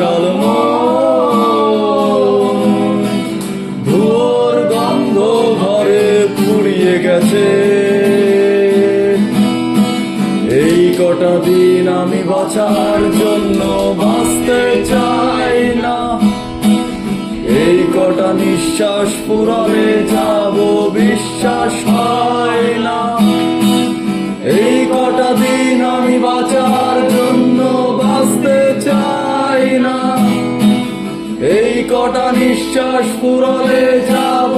মন। ধুয়োর গন্ধ ঘরে পুড়িয়ে গেছে। এই কটা দিন আমি বাঁচার জন্য বাঁচতে চাই না। এই কটা নিঃশ্বাস পুরালে যাব বিশ্বাস হয় না। এই কটা কটা নিঃশ্বাস পুরলে যাব।